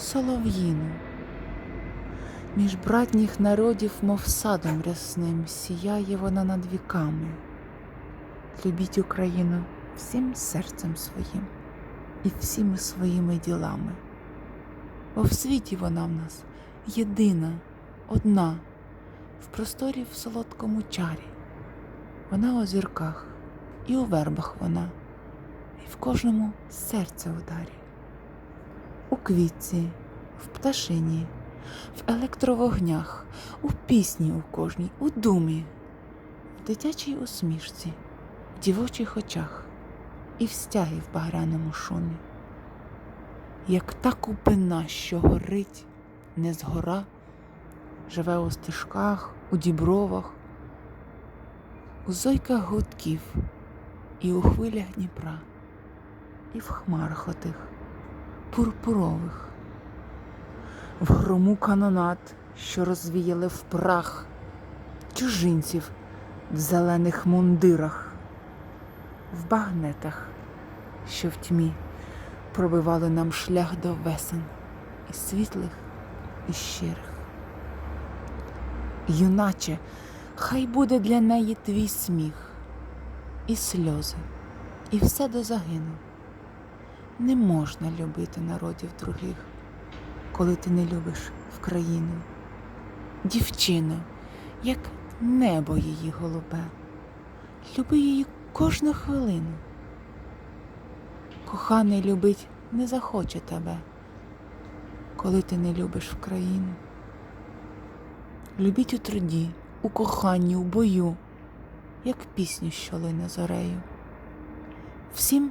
солов'їну. Між братніх народів, мов садом рясним, сіяє вона над віками. Любіть Україну всім серцем своїм і всіми своїми ділами. Бо в світі вона в нас єдина, одна, в просторі в солодкому чарі. Вона у зірках і у вербах вона, і в кожному серце ударі квітці, в пташині, в електровогнях, у пісні у кожній, у думі, в дитячій усмішці, в дівочих очах і в стягі в багряному шумі. Як та купина, що горить, не згора, живе у стежках, у дібровах, у зойках гудків і у хвилях Дніпра, і в хмарах отих пурпурових, в грому канонат, що розвіяли в прах чужинців в зелених мундирах, в багнетах, що в тьмі пробивали нам шлях до весен і світлих, і щирих. Юначе, хай буде для неї твій сміх, і сльози, і все до загину. Не можна любити народів других, коли ти не любиш в країну. Як небо її голубе, люби її кожну хвилину. Коханий любить не захоче тебе, коли ти не любиш в країну. Любіть у труді, у коханні, у бою, як пісню, що лине зорею. Всім